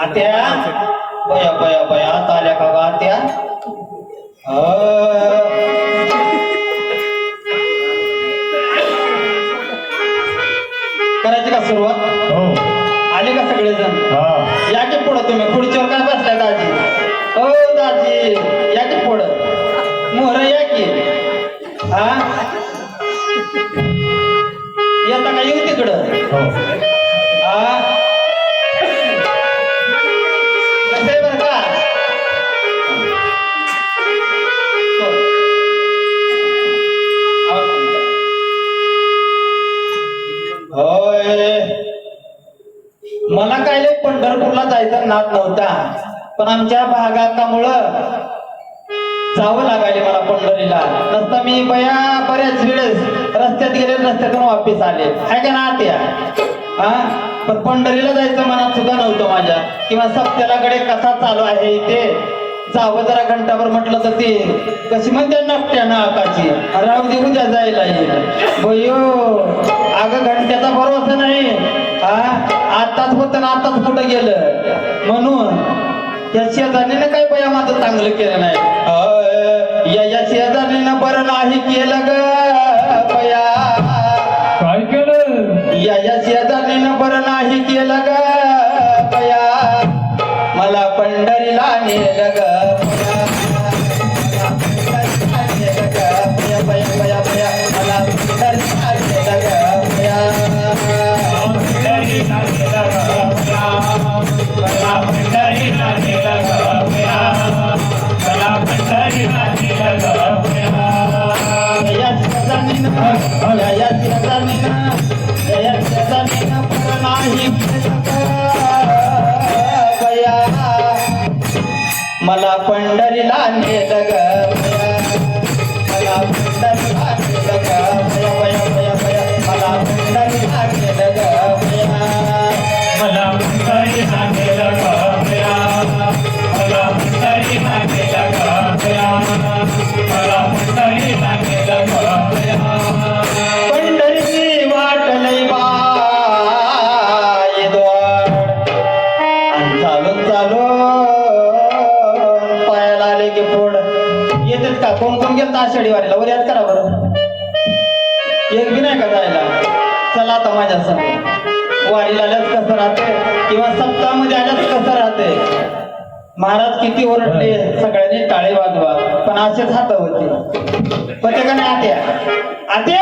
आत्या? बया बया बया आता आल्या का आत्या? करायची का सुरुवात? हो. आले का सगळेजण? हा. या की पुढं तुम्ही? खुर्चीवर काय बसलाय दाजी? हो दाजी. या की पुढं? मोहर या की? हा? येता का? येऊ तिकडं? पंढरपूरला जायचा नाद नव्हता. पण आमच्या भागातामुळं जावं लागायले मला पंढरीला. नसता मी बया बऱ्याच वेळेस रस्त्यात गेले रस्त्यातून वापिस आले. आहे का ना आत्या हा? पण पंढरीला जायचं मनात सुद्धा नव्हतं माझ्या. किंवा सप्त्यालाकडे कसा चालू आहे इथे. जावं जरा घंटाभर म्हटलं तर ते कशी म्हणते नकट्या ना आकाशी राहू दे उद्या जायला येईल. भयो अगं घंट्याचा भरोसा नाही. हा? आता होतं ना आताच कुठं गेलं? म्हणून या शेजारीनं काय बया माझं चांगलं केलं नाही? या या शेजारीनं बरं नाही केलं ग बया. काय केलं? या या शेजारीनं बरं नाही केलं ग. मला पंढरीला नेलं ग. मला पंढरीला नेलं ग. गेलं आषाढी वारीला वर याद करा बरं. एक बी नाही का जायला? चला आता माझ्या संग वारीला आल्याच कसं राहते? किंवा सप्ताहामध्ये आल्याच कसं राहते? महाराज किती ओरडले सगळ्यांनी टाळे वाजवा. पण असेच हात होते पण ते का नाही आत्या आत्या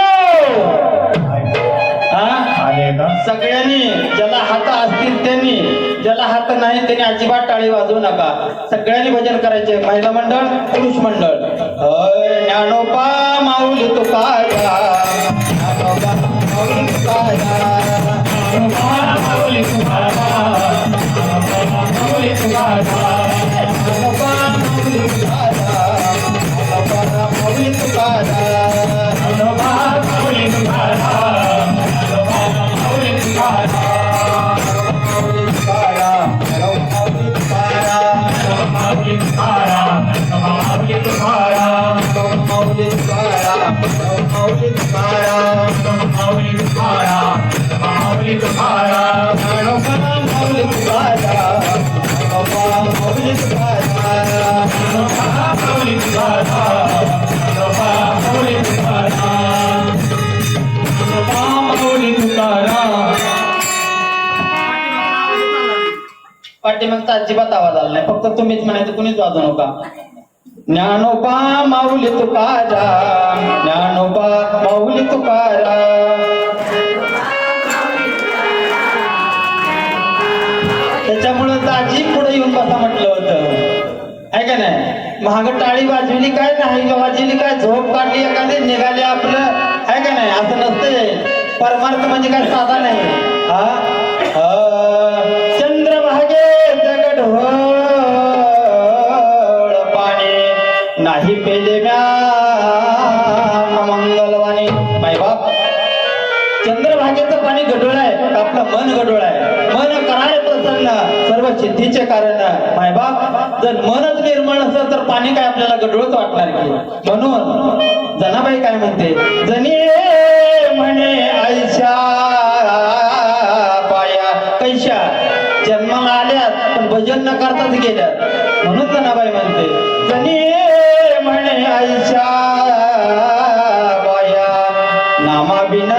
हा का सगळ्यांनी ज्याला हात असतील त्यांनी ज्याला हात नाही त्यांनी अजिबात टाळी वाजवू नका. सगळ्यांनी भजन करायचे. महिला मंडळ पुरुष मंडळ. अय, ज्ञानोबा माऊली तुकारा. ज्ञानोबा माऊली तुकारा. माऊली तुम्हाला माऊली तुम्हाला पाठीमागचा अजिबात आवाज आला नाही. फक्त तुम्हीच म्हणायचं कुणीच वाजू नका. ज्ञानोपा माऊली तुकारा मागं टाळी वाजविली काय नाही? वाजविली काय झोप काढली एखादी निघाले आपलं आहे का नाही? असं नसतंय. परमार्थ म्हणजे काय साधा नाही. हा? चंद्रभागे जगड पाणी नाही पेले म्या मंगलवाणी. माय बाप चंद्रभागेचं पाणी गडोळ आहे. आपलं मन गडोळ आहे. सर्व सिद्धीचे कारण माय बाप जर मनच निर्मळ असेल तर पाणी काय आपल्याला गडळत वाटणार की? म्हणून जनाबाई काय म्हणते? जनी म्हणे आयशा पाया. कैशा जन्माला आल्यात पण भजन न करताच गेल्या म्हणून जनाबाई म्हणते जनी म्हणे आयशा बाया नामा बिना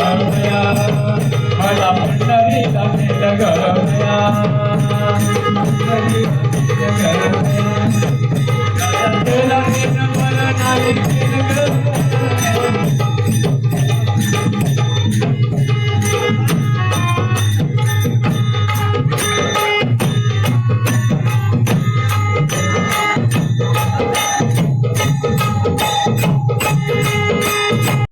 गेला गया पंढरीचा गेला गया